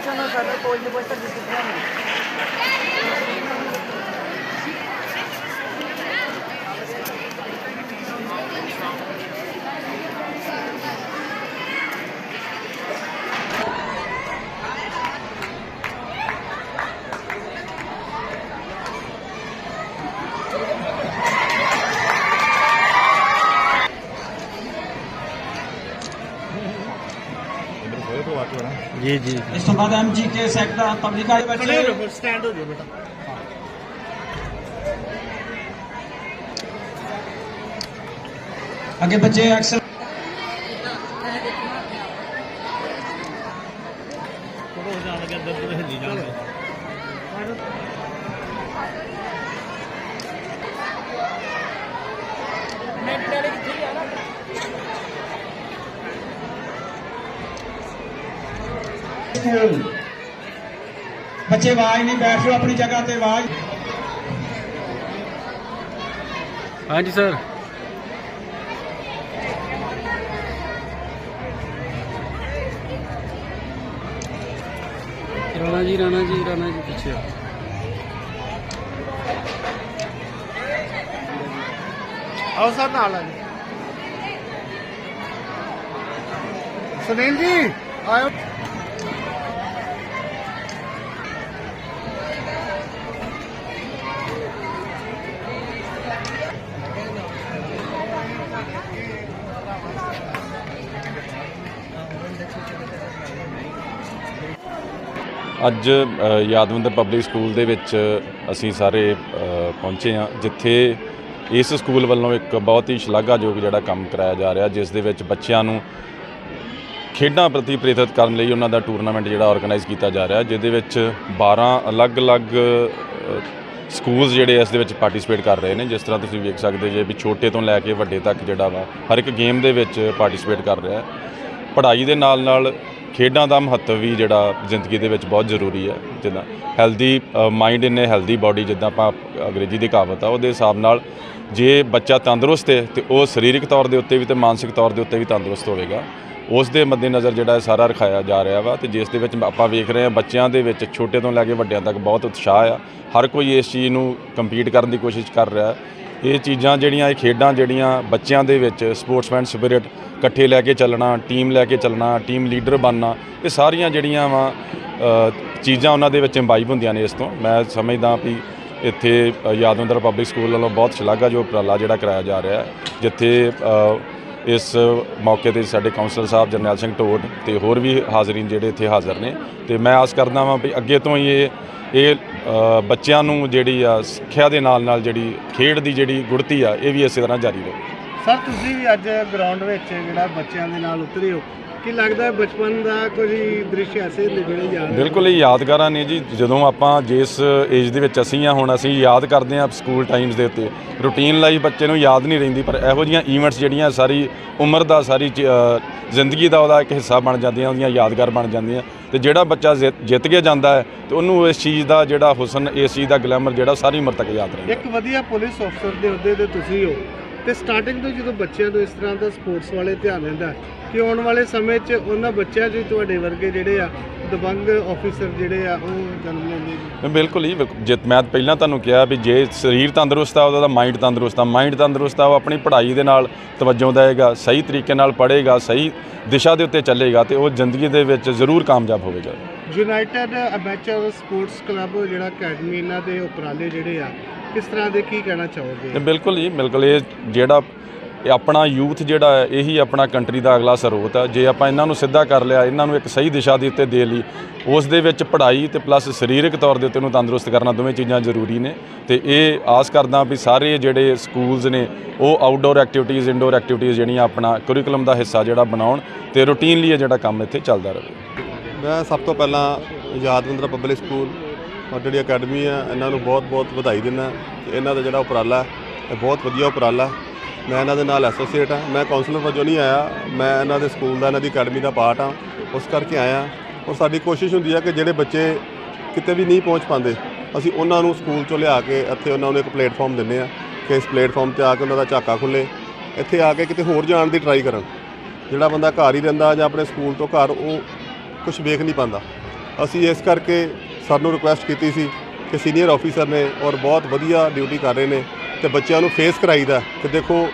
Escuchándonos a los pollos, vuestras disciplinas. ਤੋਂ ਬਾਅਦ ਐਮਜੀਕੇ sector ਤਬਲੀਗਾ ਦੇ ਬੱਚੇ ਸਟੈਂਡ ਹੋ ਜਾਓ ਬੇਟਾ ਅੱਗੇ ਬੱਚੇ ਐਕਸਲ ਥੋੜਾ ਹੋ ਜਾਣ ਸਕੂਲ। ਬੱਚੇ ਆਵਾਜ਼ ਨਹੀਂ ਬੈਠ ਜਾਓ ਆਪਣੀ ਜਗ੍ਹਾ ਤੇ ਆਵਾਜ਼। ਹਾਂਜੀ ਸਰ। ਰਾਣਾ ਜੀ ਰਾਣਾ ਜੀ ਰਾਣਾ ਜੀ ਪਿੱਛੇ ਆਓ ਸਰ ਨਾਲ ਆ ਜੀ ਸੁਨੀਲ ਜੀ ਆਇਓ। ਅੱਜ ਅ, ਯਾਦਵਿੰਦਰ ਪਬਲਿਕ ਸਕੂਲ ਦੇ ਵਿੱਚ ਅਸੀਂ ਸਾਰੇ ਪਹੁੰਚੇ ਹਾਂ ਜਿੱਥੇ ਇਸ ਸਕੂਲ ਵੱਲੋਂ ਇੱਕ ਬਹੁਤ ਹੀ ਸ਼ਲਾਘਾਯੋਗ ਜਿਹੜਾ ਕੰਮ ਕਰਾਇਆ ਜਾ ਰਿਹਾ ਜਿਸ ਦੇ ਵਿੱਚ ਬੱਚਿਆਂ ਨੂੰ ਖੇਡਾਂ ਪ੍ਰਤੀ ਪ੍ਰੇਰਿਤ ਕਰਨ ਲਈ ਉਹਨਾਂ ਦਾ ਟੂਰਨਾਮੈਂਟ ਜਿਹੜਾ ਆਰਗੇਨਾਈਜ਼ ਕੀਤਾ ਜਾ ਰਿਹਾ ਜਿਹਦੇ ਵਿੱਚ 12 ਅਲੱਗ-ਅਲੱਗ ਅ, ਸਕੂਲਸ ਜਿਹੜੇ ਇਸ ਦੇ ਵਿੱਚ ਪਾਰਟਿਸਿਪੇਟ ਕਰ ਰਹੇ ਨੇ ਜਿਸ ਤਰ੍ਹਾਂ ਤੁਸੀਂ ਵੇਖ ਸਕਦੇ ਜੇ ਵੀ ਛੋਟੇ ਤੋਂ ਲੈ ਕੇ ਵੱਡੇ ਤੱਕ ਜਿਹੜਾ ਵਾ ਹਰ ਇੱਕ ਗੇਮ ਦੇ ਵਿੱਚ ਪਾਰਟਿਸਿਪੇਟ ਕਰ ਰਿਹਾ। ਪੜ੍ਹਾਈ ਦੇ ਨਾਲ ਨਾਲ ਖੇਡਾਂ ਦਾ ਮਹੱਤਵ ਵੀ ਜਿਹੜਾ ਜ਼ਿੰਦਗੀ ਦੇ ਵਿੱਚ ਬਹੁਤ ਜ਼ਰੂਰੀ ਹੈ, ਜਿੱਦਾਂ healthy mind in healthy body ਜਿੱਦਾਂ ਆਪਾਂ ਅੰਗਰੇਜ਼ੀ ਦੀ ਕਹਾਵਤ ਆ, ਉਹਦੇ ਹਿਸਾਬ ਨਾਲ ਜੇ ਬੱਚਾ ਤੰਦਰੁਸਤ ਹੈ ਤੇ ਉਹ ਸਰੀਰਕ ਤੌਰ ਦੇ ਉੱਤੇ ਵੀ ਤੇ ਮਾਨਸਿਕ ਤੌਰ ਦੇ ਉੱਤੇ ਵੀ ਤੰਦਰੁਸਤ ਹੋਵੇਗਾ। ਉਸ ਦੇ ਮੱਦੇਨਜ਼ਰ ਜਿਹੜਾ ਇਹ ਸਾਰਾ ਰਖਾਇਆ ਜਾ ਰਿਹਾ ਵਾ ਤੇ ਜਿਸ ਦੇ ਵਿੱਚ ਆਪਾਂ ਵੇਖ ਰਹੇ ਹਾਂ ਬੱਚਿਆਂ ਦੇ ਵਿੱਚ ਛੋਟੇ ਤੋਂ ਲੈ ਕੇ ਵੱਡਿਆਂ ਤੱਕ ਬਹੁਤ ਉਤਸ਼ਾਹ ਆ। ਹਰ ਕੋਈ ਇਸ ਚੀਜ਼ ਨੂੰ ਕੰਪੀਟ ਕਰਨ ਦੀ ਕੋਸ਼ਿਸ਼ ਕਰ ਰਿਹਾ। ਇਹ ਚੀਜ਼ਾਂ ਜਿਹੜੀਆਂ ਇਹ ਖੇਡਾਂ ਜਿਹੜੀਆਂ ਬੱਚਿਆਂ ਦੇ ਵਿੱਚ ਸਪੋਰਟਸਮੈਨ ਸਪਿਰਿਟ ਇਕੱਠੇ ਲੈ ਕੇ ਚੱਲਣਾ ਟੀਮ ਲੈ ਕੇ ਚੱਲਣਾ ਟੀਮ ਲੀਡਰ ਬਣਨਾ ਇਹ ਸਾਰੀਆਂ ਜਿਹੜੀਆਂ ਵਾ ਚੀਜ਼ਾਂ ਉਹਨਾਂ ਦੇ ਵਿੱਚ ਇੰਬਾਈਬ ਹੁੰਦੀਆਂ ਨੇ ਇਸ ਤੋਂ। ਮੈਂ ਸਮਝਦਾ ਵੀ ਇੱਥੇ ਅ, ਯਾਦਵਿੰਦਰ ਪਬਲਿਕ ਸਕੂਲ ਵੱਲੋਂ ਬਹੁਤ ਸ਼ਲਾਘਾਯੋਗ ਉਪਰਾਲਾ ਜਿਹੜਾ ਕਰਾਇਆ ਜਾ ਰਿਹਾ ਹੈ ਜਿੱਥੇ ਇਸ ਮੌਕੇ ਤੇ ਸਾਡੇ ਕਾਉਂਸਲਰ ਸਾਹਿਬ ਜਰਨੈਲ ਸਿੰਘ ਢੋਡ ਤੇ ਹੋਰ ਵੀ ਹਾਜ਼ਰੀਨ ਜਿਹੜੇ ਇੱਥੇ ਹਾਜ਼ਰ ਨੇ। ਤੇ ਮੈਂ ਆਸ ਕਰਦਾ ਵਾਂ ਵੀ ਅੱਗੇ ਤੋਂ ਹੀ ਇਹ ਇਹ ਬੱਚਿਆਂ ਨੂੰ ਜਿਹੜੀ ਆ, ਸਿੱਖਿਆ ਦੇ ਨਾਲ ਨਾਲ ਜਿਹੜੀ ਖੇਡ ਦੀ ਜਿਹੜੀ ਗੁੜਤੀ ਆ, ਇਹ ਵੀ ਇਸੇ ਤਰ੍ਹਾਂ ਜਾਰੀ ਰਹੇ। ਸਰ, ਤੁਸੀਂ ਵੀ ਅੱਜ ਗਰਾਊਂਡ ਵਿੱਚ ਜਿਹੜਾ ਬੱਚਿਆਂ ਦੇ ਨਾਲ ਉਤਰੇ ਹੋ ਕੀ ਲੱਗਦਾ ਹੈ ਬਚਪਨ ਦਾ ਕੋਈ ਦ੍ਰਿਸ਼ ਐਸੇ ਨੇ ਜਿਹੜੇ ਯਾਦ ਬਿਲਕੁਲ ਇਹ ਯਾਦਗਾਰਾਂ ਨੇ ਜੀ ਜਦੋਂ ਆਪਾਂ ਜਿਸ ਏਜ ਦੇ ਵਿੱਚ ਅਸੀਂ ਆ ਹੁਣ ਅਸੀਂ ਯਾਦ ਕਰਦੇ ਆ ਸਕੂਲ ਟਾਈਮਸ ਦੇ ਉੱਤੇ। ਰੂਟੀਨ ਲਾਈਫ ਬੱਚੇ ਨੂੰ ਯਾਦ ਨਹੀਂ ਰਹਿੰਦੀ ਪਰ ਇਹੋ ਜੀਆਂ ਇਵੈਂਟਸ ਜਿਹੜੀਆਂ ਸਾਰੀ ਉਮਰ ਦਾ ਸਾਰੀ ਜ਼ਿੰਦਗੀ ਦਾ ਉਹਦਾ ਇੱਕ ਹਿੱਸਾ ਬਣ ਜਾਂਦੀਆਂ ਉਹਦੀਆਂ ਯਾਦਗਾਰ ਬਣ ਜਾਂਦੀਆਂ। ਤੇ ਜਿਹੜਾ ਬੱਚਾ ਜਿੱਤ- ਜਿੱਤ ਕੇ ਜਾਂਦਾ ਹੈ ਤੇ ਉਹਨੂੰ ਇਸ ਚੀਜ਼ ਦਾ ਜਿਹੜਾ ਹੁਸਨ ਇਸ ਚੀਜ਼ ਦਾ ਗਲੈਮਰ ਜਿਹੜਾ ਸਾਰੀ ਉਮਰ ਤੱਕ ਯਾਦ ਰਹਿੰਦਾ। ਇੱਕ ਵਧੀਆ ਪੁਲਿਸ ਅਫਸਰ ਦੇ ਅਹੁਦੇ ਤੇ ਤੁਸੀਂ ਹੋ। ਤੇ ਸਟਾਰਟਿੰਗ ਤੋਂ ਜਦੋਂ ਬੱਚਿਆਂ ਨੂੰ ਇਸ ਤਰ੍ਹਾਂ ਦਾ ਸਪੋਰਟਸ ਵਾਲੇ ਧਿਆਨ ਦਿੰਦਾ ਕਿ ਆਉਣ ਵਾਲੇ ਸਮੇਂ 'ਚ ਉਹਨਾਂ ਬੱਚਿਆਂ 'ਚ ਤੁਹਾਡੇ ਵਰਗੇ ਜਿਹੜੇ ਆ ਦਬੰਗ ਆਫੀਸਰ ਜਿਹੜੇ ਆ ਉਹ ਜਨਮ ਲੈਂਦੇ ਨੇ ਬਿਲਕੁਲ ਹੀ। ਜਿੱਤ ਮੈਂ ਪਹਿਲਾਂ ਤੁਹਾਨੂੰ ਕਿਹਾ ਵੀ ਜੇ ਸਰੀਰ ਤੰਦਰੁਸਤ ਆ ਉਹਦਾ ਮਾਈਂਡ ਤੰਦਰੁਸਤ ਆ ਮਾਈਂਡ ਤੰਦਰੁਸਤ ਆ ਉਹ ਆਪਣੀ ਪੜ੍ਹਾਈ ਦੇ ਨਾਲ ਤਵੱਜੋ ਦੇਵੇਗਾ ਸਹੀ ਤਰੀਕੇ ਨਾਲ ਪੜ੍ਹੇਗਾ ਸਹੀ ਦਿਸ਼ਾ ਦੇ ਉੱਤੇ ਚੱਲੇਗਾ ਤੇ ਉਹ ਜ਼ਿੰਦਗੀ ਦੇ ਵਿੱਚ ਜ਼ਰੂਰ ਕਾਮਯਾਬ ਹੋਵੇਗਾ ਯੂਨਾਈਟਿਡ ਅਮੈਚਰ ਸਪੋਰਟਸ ਕਲੱਬ ਜਿਹੜਾ ਅਕੈਡਮੀ ਇਹਨਾਂ ਦੇ ਉਪਰਾਲੇ ਜਿਹੜੇ ਆ ਕਿਸ ਤਰ੍ਹਾਂ ਦੇ ਕੀ ਕਹਿਣਾ ਚਾਹੋਗੇ? ਬਿਲਕੁਲ ਜੀ ਬਿਲਕੁਲ ਇਹ ਜਿਹੜਾ ਇਹ ਆਪਣਾ ਯੂਥ ਜਿਹੜਾ ਹੈ ਇਹੀ ਆਪਣਾ ਕੰਟਰੀ ਦਾ ਅਗਲਾ ਸਰੋਤ ਹੈ। ਜੇ ਆਪਾਂ ਇਹਨਾਂ ਨੂੰ ਸਿੱਧਾ ਕਰ ਲਿਆ ਇਹਨਾਂ ਨੂੰ ਇੱਕ ਸਹੀ ਦਿਸ਼ਾ ਦੇ ਉੱਤੇ ਦੇ ਲਈ ਉਸ ਦੇ ਵਿੱਚ ਪੜ੍ਹਾਈ ਤੇ ਪਲੱਸ ਸਰੀਰਕ ਤੌਰ ਦੇ ਉੱਤੇ ਉਹਨੂੰ ਤੰਦਰੁਸਤ ਕਰਨਾ ਦੋਵੇਂ ਚੀਜ਼ਾਂ ਜ਼ਰੂਰੀ ਨੇ। ਤੇ ਇਹ ਆਸ ਕਰਦਾ ਵੀ ਸਾਰੇ ਜਿਹੜੇ ਸਕੂਲਸ ਨੇ ਉਹ ਆਊਟਡੋਰ ਐਕਟੀਵਿਟੀਜ਼ ਇਨਡੋਰ ਐਕਟੀਵਿਟੀਜ਼ ਜਿਹੜੀਆਂ ਆਪਣਾ ਕਰਿਕੂਲਮ ਦਾ ਹਿੱਸਾ ਜਿਹੜਾ ਬਣਾਉਣ ਤੇ ਰੂਟੀਨਲੀ ਇਹ ਜਿਹੜਾ ਕੰਮ ਇੱਥੇ ਚੱਲਦਾ ਰਹੇ। ਮੈਂ ਸਭ ਤੋਂ ਪਹਿਲਾਂ ਯਾਦਵਿੰਦਰ ਪਬਲਿਕ ਸਕੂਲ ਔਰ ਜਿਹੜੀ ਅਕੈਡਮੀ ਆ, ਇਹਨਾਂ ਨੂੰ ਬਹੁਤ-ਬਹੁਤ ਵਧਾਈ ਦਿੰਦਾ। ਕਿ ਇਹਨਾਂ ਦਾ ਜਿਹੜਾ ਉਪਰਾਲਾ, ਇਹ ਬਹੁਤ ਵਧੀਆ ਉਪਰਾਲਾ। ਮੈਂ ਇਹਨਾਂ ਦੇ ਨਾਲ ਐਸੋਸੀਏਟ ਹਾਂ ਮੈਂ ਕਾਉਂਸਲਰ ਵਜੋਂ ਨਹੀਂ ਆਇਆ। ਮੈਂ ਇਹਨਾਂ ਦੇ ਸਕੂਲ ਦਾ, ਇਹਨਾਂ ਦੀ ਅਕੈਡਮੀ ਦਾ ਪਾਰਟ ਹਾਂ ਉਸ ਕਰਕੇ ਆਇਆ। ਔਰ ਸਾਡੀ ਕੋਸ਼ਿਸ਼ ਹੁੰਦੀ ਆ ਕਿ ਜਿਹੜੇ ਬੱਚੇ ਕਿਤੇ ਵੀ ਨਹੀਂ ਪਹੁੰਚ ਪਾਉਂਦੇ, ਅਸੀਂ ਉਹਨਾਂ ਨੂੰ ਸਕੂਲ ਚੋਂ ਲਿਆ ਕੇ ਇੱਥੇ ਉਹਨਾਂ ਨੂੰ ਇੱਕ ਪਲੇਟਫਾਰਮ ਦਿੰਦੇ ਆ ਕਿ ਇਸ ਪਲੇਟਫਾਰਮ ਤੇ ਆ ਕੇ ਉਹਨਾਂ ਦਾ ਝਾਕਾ ਖੁੱਲੇ। ਇੱਥੇ ਆ ਕੇ ਕਿਤੇ ਹੋਰ ਜਾਣ ਦੀ ਟਰਾਈ ਕਰਨ। ਜਿਹੜਾ ਬੰਦਾ ਘਰ ਹੀ ਰਹਿੰਦਾ ਜਾਂ ਆਪਣੇ ਸਕੂਲ ਤੋਂ ਘਰ, ਉਹ ਕੁਝ ਵੇਖ ਨਹੀਂ ਪਾਉਂਦਾ। ਅਸੀਂ ਇਸ ਕਰਕੇ ਸਾਨੂੰ ਰਿਕੁਐਸਟ ਕੀਤੀ ਸੀ ਕਿ ਸੀਨੀਅਰ ਆਫੀਸਰ ਨੇ ਔਰ ਬਹੁਤ ਵਧੀਆ ਡਿਊਟੀ ਕਰ ਰਹੇ ਨੇ ਤੇ ਬੱਚਿਆਂ ਨੂੰ ਫੇਸ ਕਰਾਈਦਾ ਕਿ ਦੇਖੋ,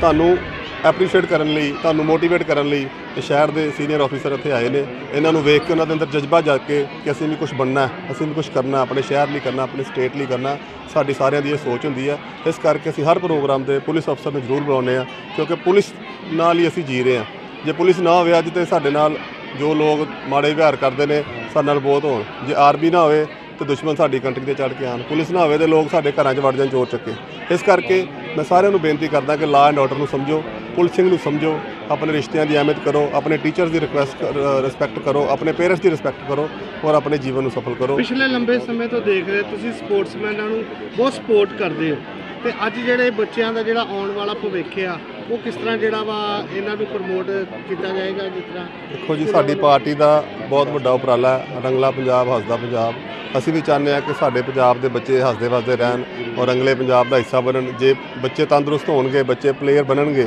ਤੁਹਾਨੂੰ ਐਪਰੀਸ਼ੀਏਟ ਕਰਨ ਲਈ, ਤੁਹਾਨੂੰ ਮੋਟੀਵੇਟ ਕਰਨ ਲਈ ਤੇ ਸ਼ਹਿਰ ਦੇ ਸੀਨੀਅਰ ਆਫੀਸਰ ਇੱਥੇ ਆਏ ਨੇ। ਇਹਨਾਂ ਨੂੰ ਵੇਖ ਕੇ ਉਹਨਾਂ ਦੇ ਅੰਦਰ ਜਜ਼ਬਾ ਜਾਗ ਕੇ ਕਿ ਅਸੀਂ ਵੀ ਕੁਝ ਬਣਨਾ ਅਸੀਂ ਵੀ ਕੁਝ ਕਰਨਾ ਆਪਣੇ ਸ਼ਹਿਰ ਲਈ ਕਰਨਾ, ਆਪਣੇ ਸਟੇਟ ਲਈ ਕਰਨਾ ਸਾਡੀ ਸਾਰਿਆਂ ਦੀ ਇਹ ਸੋਚ ਹੁੰਦੀ ਹੈ। ਇਸ ਕਰਕੇ ਅਸੀਂ ਹਰ ਪ੍ਰੋਗਰਾਮ ਤੇ ਪੁਲਿਸ ਅਫਸਰ ਨੂੰ ਜ਼ਰੂਰ ਬੁਲਾਉਂਦੇ ਆ ਕਿਉਂਕਿ ਪੁਲਿਸ ਨਾਲ ਹੀ ਅਸੀਂ ਜੀ ਰਹੇ ਹਾਂ। ਜੇ ਪੁਲਿਸ ਨਾ ਹੋਵੇ ਅੱਜ ਤੇ ਸਾਡੇ ਨਾਲ ਜੋ ਲੋਕ ਮਾੜੇ ਵਿਹਾਰ ਕਰਦੇ ਨੇ, ਸਾਡੇ ਨਾਲ ਬਹੁਤ ਹੋਣ। ਜੇ ਆਰਮੀ ਨਾ ਹੋਵੇ ਤੇ ਦੁਸ਼ਮਣ ਸਾਡੀ ਕੰਟਰੀ ਤੇ ਚੜ੍ਹ ਕੇ ਆਣ ਪੁਲਿਸ ਨਾ ਹੋਵੇ ਤੇ ਲੋਕ ਸਾਡੇ ਘਰਾਂ 'ਚ ਵੜ ਜਾਣ, ਚੋਰ ਚੱਕੇ। ਇਸ ਕਰਕੇ ਮੈਂ ਸਾਰਿਆਂ ਨੂੰ ਬੇਨਤੀ ਕਰਦਾ ਕਿ ਲਾ ਐਂਡ ਆਰਡਰ ਨੂੰ ਸਮਝੋ ਪੁਲਿਸਿੰਗ ਨੂੰ ਸਮਝੋ, ਆਪਣੇ ਰਿਸ਼ਤਿਆਂ ਦੀ ਅਹਿਮੀਅਤ ਕਰੋ, ਆਪਣੇ ਟੀਚਰਸ ਦੀ ਰਿਕੁਐਸਟ ਰਿਸਪੈਕਟ ਕਰੋ, ਆਪਣੇ ਪੇਰੈਂਟਸ ਦੀ ਰਿਸਪੈਕਟ ਕਰੋ ਔਰ ਆਪਣੇ ਜੀਵਨ ਨੂੰ ਸਫਲ ਕਰੋ। ਪਿਛਲੇ ਲੰਬੇ ਸਮੇਂ ਤੋਂ ਦੇਖ ਰਹੇ ਤੁਸੀਂ ਸਪੋਰਟਸਮੈਨਾਂ ਨੂੰ ਬਹੁਤ ਸਪੋਰਟ ਕਰਦੇ ਹੋ। ਤੇ ਅੱਜ ਜਿਹੜੇ ਬੱਚਿਆਂ ਦਾ ਜਿਹੜਾ ਆਉਣ ਵਾਲਾ ਭਵਿੱਖ ਆ, ਉਹ ਕਿਸ ਤਰ੍ਹਾਂ ਜਿਹੜਾ ਵਾ ਇਹਨਾਂ ਨੂੰ ਪ੍ਰਮੋਟ ਕੀਤਾ ਜਾਏਗਾ ਜਿਸ ਤਰ੍ਹਾਂ? ਦੇਖੋ ਜੀ, ਸਾਡੀ ਪਾਰਟੀ ਦਾ ਬਹੁਤ ਵੱਡਾ ਉਪਰਾਲਾ ਹੈ। ਰੰਗਲਾ ਪੰਜਾਬ, ਹੱਸਦਾ ਪੰਜਾਬ। ਅਸੀਂ ਵੀ ਚਾਹੁੰਦੇ ਹਾਂ ਕਿ ਸਾਡੇ ਪੰਜਾਬ ਦੇ ਬੱਚੇ ਹੱਸਦੇ ਵਸਦੇ ਰਹਿਣ ਔਰ ਰੰਗਲੇ ਪੰਜਾਬ ਦਾ ਹਿੱਸਾ ਬਣਨ। ਜੇ ਬੱਚੇ ਤੰਦਰੁਸਤ ਹੋਣਗੇ, ਬੱਚੇ ਪਲੇਅਰ ਬਣਨਗੇ,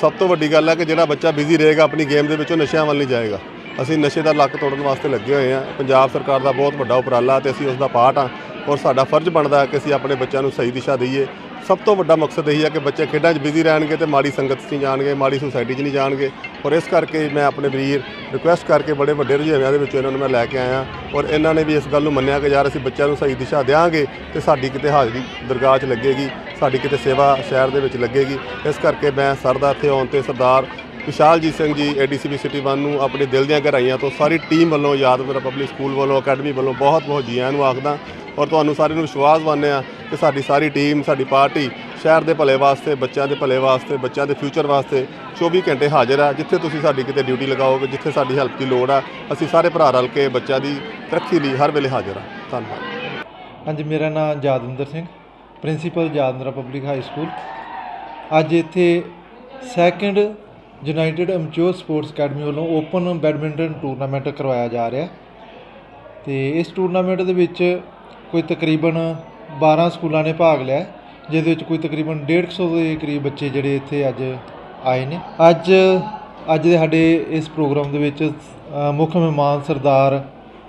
ਸਭ ਤੋਂ ਵੱਡੀ ਗੱਲ ਹੈ ਕਿ ਜਿਹੜਾ ਬੱਚਾ ਬਿਜ਼ੀ ਰਹੇਗਾ, ਆਪਣੀ ਗੇਮ ਦੇ ਵਿੱਚੋਂ ਨਸ਼ਿਆਂ ਵੱਲ ਨਹੀਂ ਜਾਏਗਾ। ਅਸੀਂ ਨਸ਼ੇ ਦਾ ਲੱਕ ਤੋੜਨ ਵਾਸਤੇ ਲੱਗੇ ਹੋਏ ਹਾਂ। ਪੰਜਾਬ ਸਰਕਾਰ ਦਾ ਬਹੁਤ ਵੱਡਾ ਉਪਰਾਲਾ ਤੇ ਅਸੀਂ ਉਸ ਦਾ ਪਾਰਟ ਹਾਂ ਔਰ ਸਾਡਾ ਫਰਜ਼ ਬਣਦਾ ਕਿ ਅਸੀਂ ਆਪਣੇ ਬੱਚਿਆਂ ਨੂੰ ਸਹੀ ਦਿਸ਼ਾ ਦਈਏ। ਸਭ ਤੋਂ ਵੱਡਾ ਮਕਸਦ ਇਹੀ ਹੈ ਕਿ ਬੱਚੇ ਖੇਡਾਂ 'ਚ ਬਿਜ਼ੀ ਰਹਿਣਗੇ ਤੇ ਮਾੜੀ ਸੰਗਤ 'ਚ ਨਹੀਂ ਜਾਣਗੇ, ਮਾੜੀ ਸੁਸਾਇਟੀ 'ਚ ਨਹੀਂ ਜਾਣਗੇ। ਔਰ ਇਸ ਕਰਕੇ ਮੈਂ ਆਪਣੇ ਵੀਰ ਰਿਕੁਐਸਟ ਕਰਕੇ ਬੜੇ ਵੱਡੇ ਰੁਝੇਵਿਆਂ ਦੇ ਵਿੱਚ ਇਹਨਾਂ ਨੂੰ ਮੈਂ ਲੈ ਕੇ ਆਇਆ ਔਰ ਇਹਨਾਂ ਨੇ ਵੀ ਇਸ ਗੱਲ ਨੂੰ ਮੰਨਿਆ ਕਿ ਯਾਰ ਅਸੀਂ ਬੱਚਿਆਂ ਨੂੰ ਸਹੀ ਦਿਸ਼ਾ ਦੇਵਾਂਗੇ ਤੇ ਸਾਡੀ ਕਿਤੇ ਹਾਜ਼ਰੀ ਦਰਗਾਹ 'ਚ ਲੱਗੇਗੀ, ਸਾਡੀ ਕਿਤੇ ਸੇਵਾ ਸ਼ਹਿਰ ਦੇ ਵਿੱਚ ਲੱਗੇਗੀ। ਇਸ ਕਰਕੇ ਮੈਂ ਸਰ ਦਾ ਇੱਥੇ ਆਉਣ ਤੇ ਸਰਦਾਰ ਵਿਸ਼ਾਲਜੀਤ ਸਿੰਘ ਜੀ ਏਡੀਸੀਬੀ ਸਿਟੀ 1 ਨੂੰ ਆਪਣੇ ਦਿਲ ਦੀਆਂ ਗਹਿਰਾਈਆਂ ਤੋਂ ਸਾਰੀ ਟੀਮ ਵੱਲੋਂ ਯਾਦਵਿੰਦਰ ਪਬਲਿਕ ਸਕੂਲ ਵੱਲੋਂ ਅਕੈਡਮੀ ਵੱਲੋਂ ਬਹੁਤ ਬਹੁਤ ਜੀ ਆਇਆਂ ਨੂੰ ਆਖਦਾ ਔਰ ਤੁਹਾਨੂੰ ਸਾਰਿਆਂ ਨੂੰ ਵਿਸ਼ਵਾਸ ਦਿਵਾਉਂਦੇ ਆ ਕਿ ਸਾਡੀ ਸਾਰੀ ਟੀਮ ਸਾਡੀ ਪਾਰਟੀ ਸ਼ਹਿਰ ਦੇ ਭਲੇ ਵਾਸਤੇ, ਬੱਚਿਆਂ ਦੇ ਭਲੇ ਵਾਸਤੇ, ਬੱਚਿਆਂ ਦੇ ਫਿਊਚਰ ਵਾਸਤੇ 24 ਘੰਟੇ ਹਾਜ਼ਰ ਆ, ਜਿੱਥੇ ਤੁਸੀਂ ਸਾਡੀ ਕਿਤੇ ਡਿਊਟੀ ਲਗਾਓਗੇ, ਜਿੱਥੇ ਸਾਡੀ ਹੈਲਪ ਦੀ ਲੋੜ ਆ, ਅਸੀਂ ਸਾਰੇ ਭਰਾ ਰਲ ਕੇ ਬੱਚਿਆਂ ਦੀ ਤਰੱਕੀ ਲਈ ਹਰ ਵੇਲੇ ਹਾਜ਼ਰ ਆ। ਧੰਨਵਾਦ। ਹਾਂਜੀ, ਮੇਰਾ ਨਾਮ Jadavinder Singh principal Jadavindra public high school ਅੱਜ ਇੱਥੇ second united amateur sports academy ਵੱਲੋਂ ਓਪਨ ਬੈਡਮਿੰਟਨ ਟੂਰਨਾਮੈਂਟ ਕਰਵਾਇਆ ਜਾ ਰਿਹਾ ਤੇ ਇਸ ਟੂਰਨਾਮੈਂਟ ਦੇ ਵਿੱਚ ਕੋਈ ਤਕਰੀਬਨ 12 ਸਕੂਲਾਂ ਨੇ ਭਾਗ ਲਿਆ ਜਿਹਦੇ ਵਿੱਚ ਕੋਈ ਤਕਰੀਬਨ 150 ਦੇ ਕਰੀਬ ਬੱਚੇ ਜਿਹੜੇ ਇੱਥੇ ਅੱਜ ਆਏ ਨੇ। ਅੱਜ ਅੱਜ ਦੇ ਸਾਡੇ ਇਸ ਪ੍ਰੋਗਰਾਮ ਦੇ ਵਿੱਚ ਮੁੱਖ ਮਹਿਮਾਨ ਸਰਦਾਰ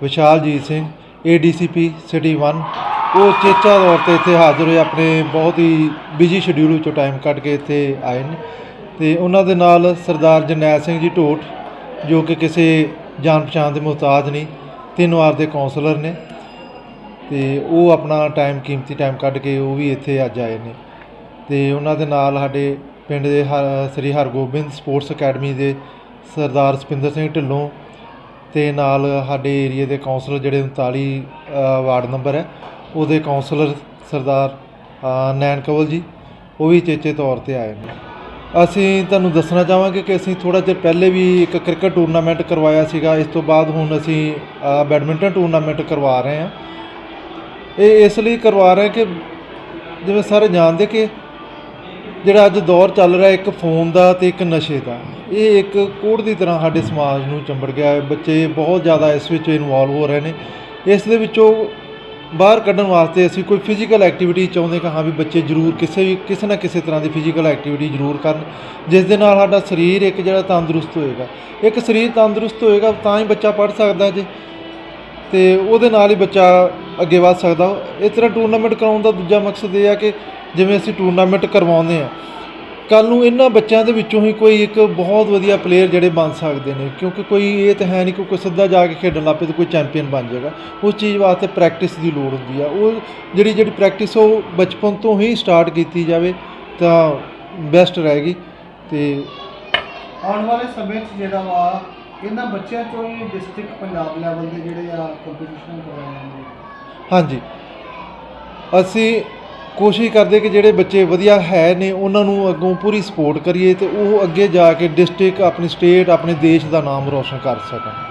ਵਿਸ਼ਾਲਜੀਤ ਸਿੰਘ ਏਡੀਸੀਪੀ ਸਿਟੀ 1 ਉਹ ਚੇਚਾ ਤੌਰ ਤੇ ਇੱਥੇ ਹਾਜ਼ਰ ਹੋਏ, ਆਪਣੇ ਬਹੁਤ ਹੀ ਬਿਜ਼ੀ ਸ਼ਡਿਊਲ ਵਿੱਚੋਂ ਟਾਈਮ ਕੱਢ ਕੇ ਇੱਥੇ ਆਏ ਨੇ। ਤੇ ਉਹਨਾਂ ਦੇ ਨਾਲ ਸਰਦਾਰ ਜਰਨੈਲ ਸਿੰਘ ਜੀ ਢੋਟ ਜੋ ਕਿ ਕਿਸੇ ਜਾਣ ਪਛਾਣ ਦੇ ਮੁਹਤਾਜ ਨਹੀਂ ਤਿੰਨ ਵਾਰ ਦੇ ਕਾਉਂਸਲਰ ਨੇ ਤੇ ਉਹ ਆਪਣਾ ਟਾਈਮ ਕੀਮਤੀ ਟਾਈਮ ਕੱਢ ਕੇ ਉਹ ਵੀ ਇੱਥੇ ਅੱਜ ਆਏ ਨੇ। ਤੇ ਉਹਨਾਂ ਦੇ ਨਾਲ ਸਾਡੇ ਪਿੰਡ ਦੇ ਹ- ਸ੍ਰੀ ਹਰਗੋਬਿੰਦ ਸਪੋਰਟਸ ਅਕੈਡਮੀ ਦੇ ਸਰਦਾਰ ਸਪਿੰਦਰ ਸਿੰਘ ਢਿੱਲੋਂ ਤੇ ਨਾਲ ਸਾਡੇ ਏਰੀਆ ਦੇ ਕਾਉਂਸਲਰ ਜਿਹੜੇ 39 ਵਾਰਡ ਨੰਬਰ ਹੈ ਉਹਦੇ ਕਾਉਂਸਲਰ ਸਰਦਾਰ ਅ, ਨੈਣ ਕੰਵਲ ਜੀ ਉਹ ਵੀ ਚੇਚੇ ਤੌਰ ਤੇ ਆਏ ਨੇ। ਅਸੀਂ ਤੁਹਾਨੂੰ ਦੱਸਣਾ ਚਾਹਾਂਗੇ ਕਿ ਅਸੀਂ ਥੋੜਾ ਜਿਹਾ ਪਹਿਲੇ ਵੀ ਇੱਕ ਕ੍ਰਿਕਟ ਟੂਰਨਾਮੈਂਟ ਕਰਵਾਇਆ ਸੀਗਾ। ਇਸ ਤੋਂ ਬਾਅਦ ਹੁਣ ਅਸੀਂ ਬੈਡਮਿੰਟਨ ਟੂਰਨਾਮੈਂਟ ਕਰਵਾ ਰਹੇ ਹਾਂ। ਇਹ ਇਸ ਲਈ ਕਰਵਾ ਰਹੇ ਕਿ ਜਿਵੇਂ ਸਾਰੇ ਜਾਣਦੇ ਕਿ ਜਿਹੜਾ ਅੱਜ ਦੌਰ ਚੱਲ ਰਿਹਾ ਇੱਕ ਫੋਨ ਦਾ ਤੇ ਇੱਕ ਨਸ਼ੇ ਦਾ, ਇਹ ਇੱਕ ਕੋੜ ਦੀ ਤਰ੍ਹਾਂ ਸਾਡੇ ਸਮਾਜ ਨੂੰ ਚੰਬੜ ਗਿਆ ਹੈ। ਬੱਚੇ ਬਹੁਤ ਜ਼ਿਆਦਾ ਇਸ ਵਿੱਚ ਇਨਵੋਲਵ ਹੋ ਰਹੇ ਨੇ। ਇਸ ਦੇ ਵਿੱਚੋਂ ਬਾਹਰ ਕੱਢਣ ਵਾਸਤੇ ਅਸੀਂ ਕੋਈ ਫਿਜ਼ੀਕਲ ਐਕਟੀਵਿਟੀ ਚਾਹੁੰਦੇ ਕਿ ਹਾਂ ਵੀ ਬੱਚੇ ਜ਼ਰੂਰ ਕਿਸੇ ਵੀ ਕਿਸੇ ਨਾ ਕਿਸੇ ਤਰ੍ਹਾਂ ਦੀ ਫਿਜ਼ੀਕਲ ਐਕਟੀਵਿਟੀ ਜ਼ਰੂਰ ਕਰਨ, ਜਿਸ ਦੇ ਨਾਲ ਸਾਡਾ ਸਰੀਰ ਇੱਕ ਜਿਹੜਾ ਤੰਦਰੁਸਤ ਹੋਏਗਾ। ਇੱਕ ਸਰੀਰ ਤੰਦਰੁਸਤ ਹੋਏਗਾ ਤਾਂ ਹੀ ਬੱਚਾ ਪੜ੍ਹ ਸਕਦਾ ਜੇ। ਤੇ ਉਹਦੇ ਨਾਲ ਹੀ ਬੱਚਾ ਅੱਗੇ ਵਧ ਸਕਦਾ। ਇਸ ਤਰ੍ਹਾਂ ਟੂਰਨਾਮੈਂਟ ਕਰਾਉਣ ਦਾ ਦੂਜਾ ਮਕਸਦ ਇਹ ਆ ਕਿ ਜਿਵੇਂ ਅਸੀਂ ਟੂਰਨਾਮੈਂਟ ਕਰਵਾਉਂਦੇ ਆ ਕੱਲ ਨੂੰ ਇਹਨਾਂ ਬੱਚਿਆਂ ਦੇ ਵਿੱਚੋਂ ਹੀ ਕੋਈ ਇੱਕ ਬਹੁਤ ਵਧੀਆ ਪਲੇਅਰ ਜਿਹੜੇ ਬਣ ਸਕਦੇ ਨੇ ਕਿਉਂਕਿ ਕੋਈ ਇਹ ਤਾਂ ਹੈ ਨਹੀਂ ਕਿ ਕੋਈ ਸਿੱਧਾ ਜਾ ਕੇ ਖੇਡਣ ਲੱਗ ਪਏ ਤੇ ਕੋਈ ਚੈਂਪੀਅਨ ਬਣ ਜਾਏਗਾ। ਉਸ ਚੀਜ਼ ਵਾਸਤੇ ਪ੍ਰੈਕਟਿਸ ਦੀ ਲੋੜ ਹੁੰਦੀ ਆ। ਉਹ ਜਿਹੜੀ ਜਿਹੜੀ ਪ੍ਰੈਕਟਿਸ ਉਹ ਬਚਪਨ ਤੋਂ ਹੀ ਸਟਾਰਟ ਕੀਤੀ ਜਾਵੇ ਤਾਂ ਬੈਸਟ ਰਹੇਗੀ ਤੇ ਆਉਣ ਵਾਲੇ ਸਮੇਂ 'ਚ ਜਿਹੜਾ ਵਾ ਇਹਨਾਂ ਬੱਚਿਆਂ ਚੋਂ ਹੀ ਡਿਸਟ੍ਰਿਕਟ ਪੰਜਾਬ ਲੈਵਲ ਦੇ ਜਿਹੜੇ ਆ ਕੰਪੀਟੀਸ਼ਨ ਕਰਵਾਏ ਜਾਂਦੇ ਹਾਂਜੀ। ਅਸੀਂ ਕੋਸ਼ਿਸ਼ ਕਰਦੇ ਕਿ ਜਿਹੜੇ ਬੱਚੇ ਵਧੀਆ ਹੈ ਨੇ, ਉਹਨਾਂ ਨੂੰ ਅੱਗੋਂ ਪੂਰੀ ਸਪੋਰਟ ਕਰੀਏ ਤੇ ਉਹ ਅੱਗੇ ਜਾ ਕੇ ਡਿਸਟ੍ਰਿਕਟ ਆਪਣੀ ਸਟੇਟ ਆਪਣੇ ਦੇਸ਼ ਦਾ ਨਾਮ ਰੋਸ਼ਨ ਕਰ ਸਕਣ।